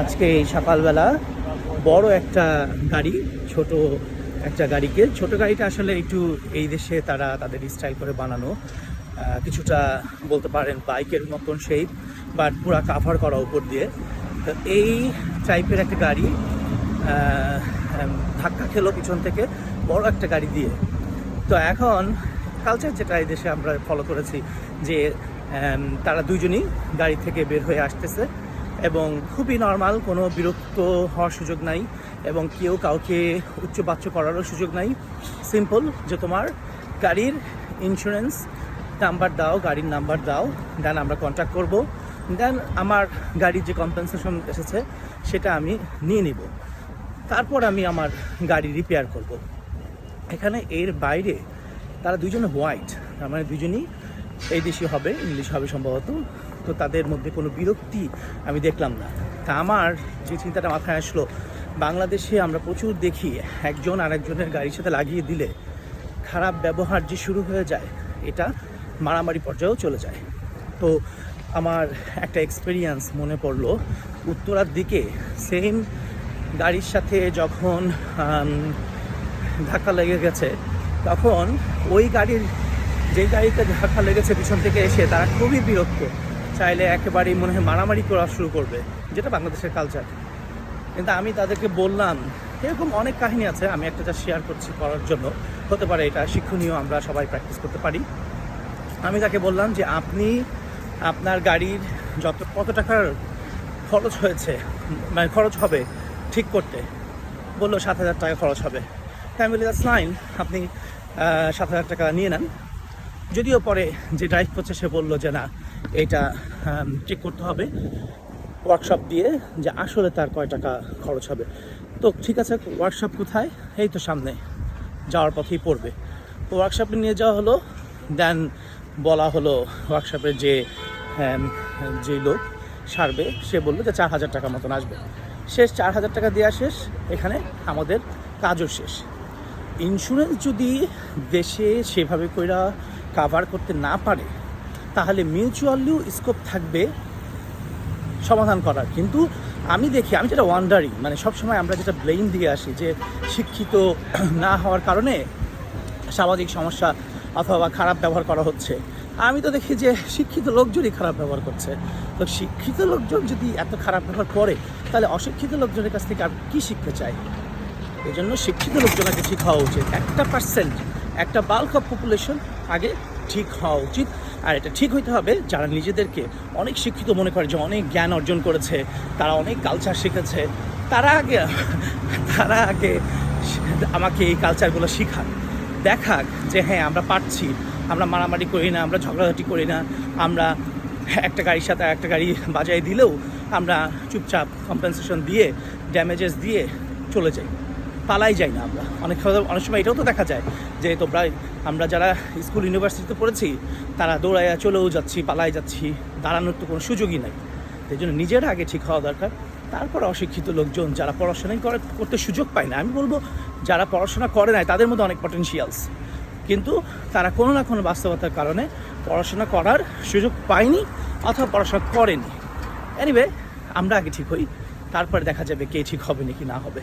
আজকে এই সকালবেলা বড় একটা গাড়ি, ছোট একটা গাড়িকে। ছোট গাড়িটা আসলে একটু এই দেশে তারা তাদের স্টাইল করে বানানো। কিছুটা বলতে পারেন বাইকের মতন সেই বাট পুরা কাভার করা উপর দিয়ে। তো এই টাইপের একটা গাড়ি ধাক্কা খেলো পিছন থেকে, বড় একটা গাড়ি দিয়ে। তো এখন কালচার যেটা এই দেশে আমরা ফলো করেছি যে তারা দুজনই গাড়ি থেকে বের হয়ে আসতেছে। এবং খুবই নর্মাল কোনো বিরক্ত হওয়ার সুযোগ নাই এবং কেউ কাউকে উচ্চবাচ্য করারও সুযোগ নাই। সিম্পল যে তোমার গাড়ির ইন্স্যুরেন্স নাম্বার দাও, গাড়ির নাম্বার দাও দেন আমরা কন্ট্যাক্ট করব। দেন আমার গাড়ির যে কম্পেনসেশন এসেছে, সেটা আমি নিয়ে নিব। তারপর আমি আমার গাড়ি রিপেয়ার করব। এখানে এর বাইরে তারা দুজনে হোয়াইট তার মানে দুজনই এই দেশি হবে, ইংলিশ হবে সম্ভবত। তো তাদের মধ্যে কোনো বিরক্তি আমি দেখলাম না। তা আমার যে চিন্তাটা মাথায় আসলো, বাংলাদেশে আমরা প্রচুর দেখি একজন আরেকজনের গাড়ির সাথে লাগিয়ে দিলে খারাপ ব্যবহার যে শুরু হয়ে যায়, এটা মারামারি পর্যায়েও চলে যায়। তো আমার একটা এক্সপিরিয়েন্স মনে পড়ল, উত্তরার দিকে সেম গাড়ির সাথে যখন ধাক্কা লেগে গেছে, তখন ওই গাড়ির যে গাড়িতে ধাক্কা লেগেছে পিছন থেকে এসে তারা খুবই বিরক্ত। চাইলে একেবারেই মনে হয় মারামারি করা শুরু করবে, যেটা বাংলাদেশের কালচার কিন্তু আমি তাদেরকে বললাম, এরকম অনেক কাহিনী আছে, আমি একটা যা শেয়ার করছি করার জন্য। হতে পারে এটা শিক্ষণীয়, আমরা সবাই প্র্যাকটিস করতে পারি। আমি তাকে বললাম যে আপনি আপনার গাড়ির যত, কত টাকার খরচ হয়েছে মানে খরচ হবে ঠিক করতে, বলল সাত হাজার টাকা খরচ হবে। তাই আমি বলি দ্যাটস ফাইন আপনি সাত হাজার টাকা নিয়ে নেন। যদিও পরে যে ড্রাইভ করছে সে বলল যে না, এটা ঠিক করতে হবে। ওয়ার্কশপ দিয়ে যে আসলে তার কয় টাকা খরচ হবে। তো ঠিক আছে ওয়ার্কশপ কোথায়? এই তো সামনে, যাওয়ার পথেই পড়বে। তো ওয়ার্কশপে নিয়ে যাওয়া হলো দেন বলা হলো ওয়ার্কশপের যে যে লোক সারবে, সে বলল যে চার হাজার টাকা মতন আসবে। শেষ চার হাজার টাকা দেওয়া শেষ, এখানে আমাদের কাজও শেষ। ইন্স্যুরেন্স যদি দেশে সেভাবে কইরা কাভার করতে না পারে, তাহলে মিউচুয়ালিও স্কোপ থাকবে সমাধান করার। কিন্তু আমি দেখি, আমি যেটা ওয়ান্ডারিং মানে সবসময় আমরা যেটা ব্লেম দিয়ে আসি যে শিক্ষিত না হওয়ার কারণে সামাজিক সমস্যা অথবা খারাপ ব্যবহার করা হচ্ছে। আমি তো দেখি যে শিক্ষিত লোকজনই খারাপ ব্যবহার করছে। তো শিক্ষিত লোকজন যদি এত খারাপ ব্যবহার করে, তাহলে অশিক্ষিত লোকজনের কাছ থেকে আর কী শিখতে চায়? এই জন্য শিক্ষিত লোকজন আগে ঠিক উচিত। একটা পার্সেন্ট একটা বাল্ক অফ পপুলেশন আগে ঠিক হওয়া উচিত। আর এটা ঠিক হইতে হবে যারা নিজেদেরকে অনেক শিক্ষিত মনে করে, যে অনেক জ্ঞান অর্জন করেছে, তারা অনেক কালচার শিখেছে, তারা আগে তারা আগে আমাকে এই কালচারগুলো শিখাক, দেখাক যে হ্যাঁ আমরা পারছি, আমরা মারামারি করি না, আমরা ঝগড়াঝাটি করি না, আমরা একটা গাড়ির সাথে একটা গাড়ি বাজায় দিলেও আমরা চুপচাপ কম্পেনসেশন দিয়ে ড্যামেজেস দিয়ে চলে যাই। পালাই যাই না আমরা। অনেক অনেক সময় এটাও তো দেখা যায় যে তোমরা আমরা যারা স্কুল, ইউনিভার্সিটিতে পড়েছি, তারা দৌড়াইয়া চলেও যাচ্ছি, পালাই যাচ্ছি। দাঁড়ানোর তো কোনো সুযোগই নাই। এই জন্য নিজের আগে ঠিক হওয়া দরকার। তারপর অশিক্ষিত লোকজন যারা পড়াশোনাই করে করতে সুযোগ পায় না। আমি বলব, যারা পড়াশোনা করে নাই, তাদের মধ্যে অনেক পটেনশিয়ালস কিন্তু তারা কোনো না কোনো বাস্তবতার কারণে পড়াশোনা করার সুযোগ পায়নি অথবা পড়াশোনা করেনি। এনিওয়ে আমরা আগে ঠিক হই। তারপরে দেখা যাবে কে ঠিক হবে নাকি না হবে।